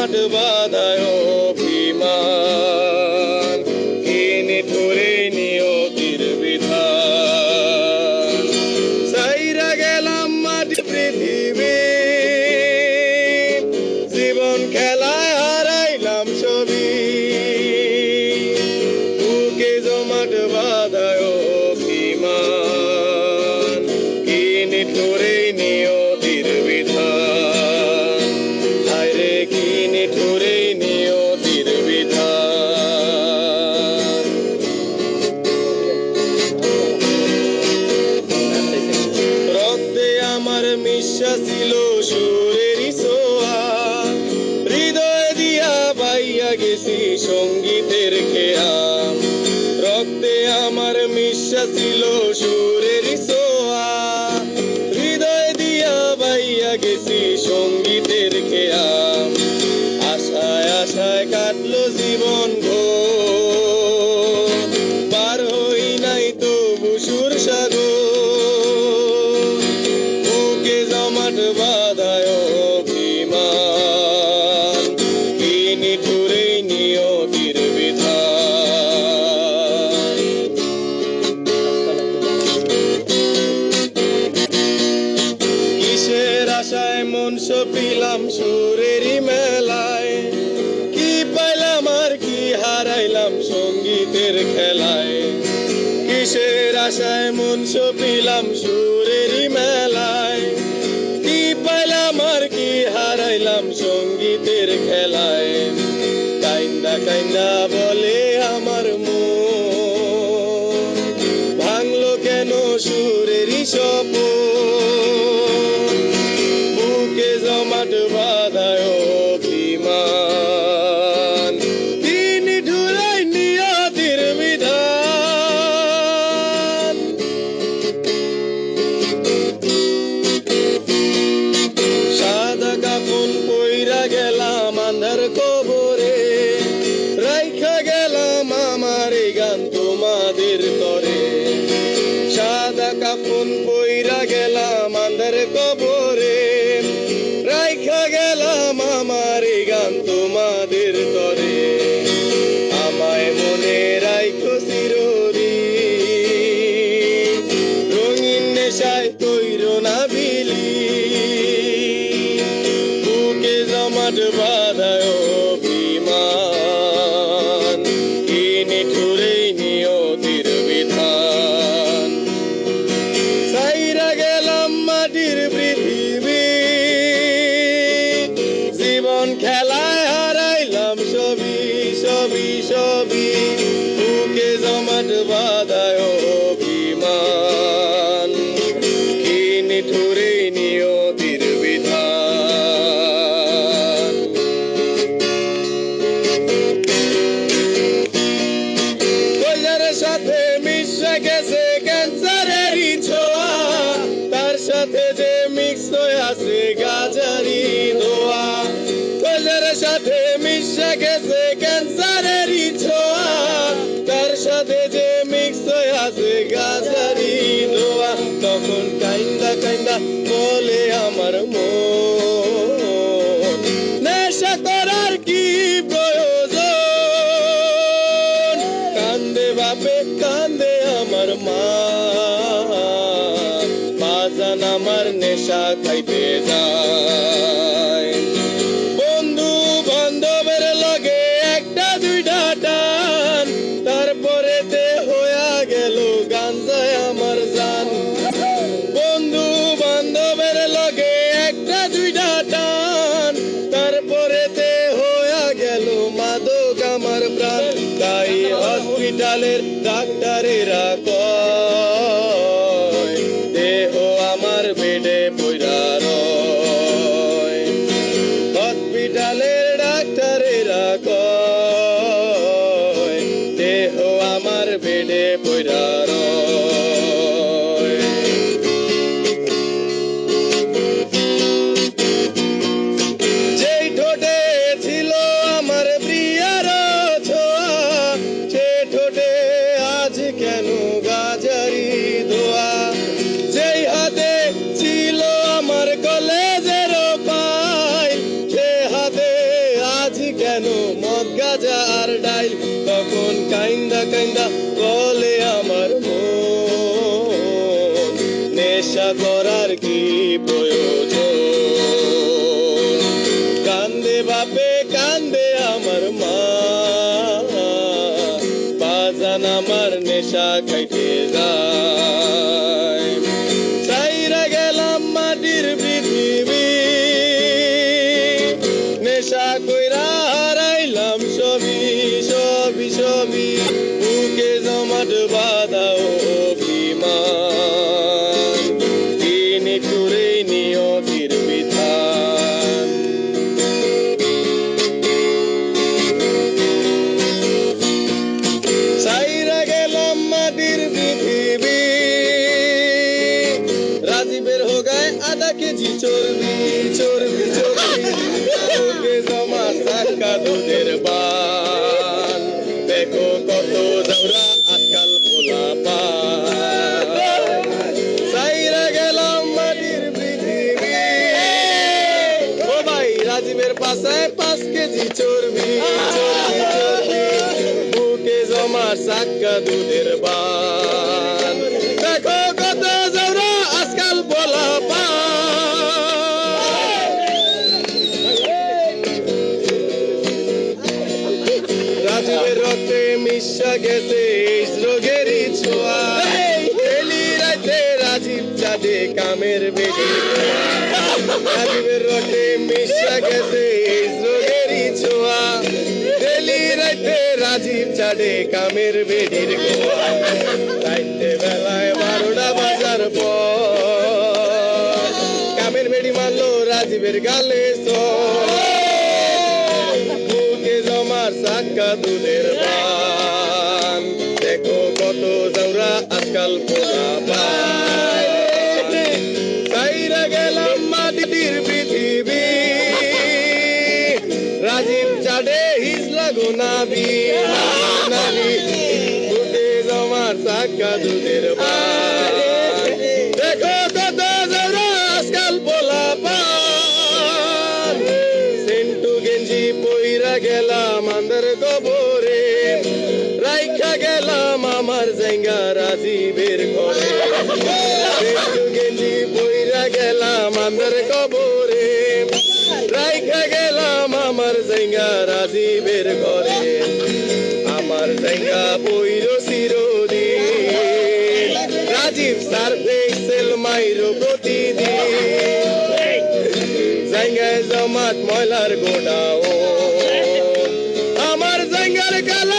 বুকে সঙ্গীতের খেয়া রক্তে আমার মিশা ছিল সুরেরই সপিলাম সুরেরই মেলায়। কি পাইলাম আর কি হারাইলাম সঙ্গীতের খেলায়। কিসের আশায় মন সপিলাম সুরেরই মেলায়। কি পাইলাম আর কি হারাইলাম সঙ্গীতের খেলায়। কাইন্দা কাইন্দা বলে আমার মন। ভাঙলো কেন সুরেরই সপন রাইখা গেলাম আমার গান তোমাদের তরে। আমায় মনে রাইখো শিরোরি। রঙিন নেশায় তৈর না বিলি। বুকে জমাট বাধায় সবই সবই সবই বুকে জমাট বাধায় অভিমান। কিনে ঠুরে নিয়তির বিধান কইলার সাথে মিশে গেছে সাথে যে মিক্স হয়ে আছে গাজারি দোয়া তখন কাইন্দা কাইন্দা বলে আমার মন। নেশা করার কি প্রয়োজন? কান্দে বাপে, কান্দে আমার মা। বাজান আমার নেশা খাইতে যায়। নেশা খাইতে যায় কেজি চর্বি চর্বি চর্বি। জমা থাকা দুধের বান রাজীব চাঁদে কামের বেশি রাজীবের রক্তে মিশা গেছে রোগেরই ছোঁয়া। এলি রাতে রাজীব চাঁদে কামের বেডির গোয়া রাইতে বেলায় বারোটা বাজার পর। কামের বেডি মারলো রাজীবের গালে বুকে জমার সাক্কা দুধের পান। দেখো কত জৌরা আজকাল পোলা চাডে হিজলা গুনাবি নাবি বুকে জমার সাক্কা দুধের দেখো কত জৌরা আজকাল পোলা পান। সেন্টু গেঞ্জি পইরা গেলাম আন্দার গোবরে রাইখা গেলাম আমার জেঙ্গা রাজীবের ঘরে সেন্টু গেঞ্জি পইরা গেলাম আন্দার গোবরে রাইখা গেলাম আমার জেঙ্গা রাজীবের ঘরে। আমার জেঙ্গা পইর চিরদিন। রাজীব স্যার দেখছিল মাইর প্রতিদিন। জমাট ময়লার গোডাও আমার জেঙ্গার কালার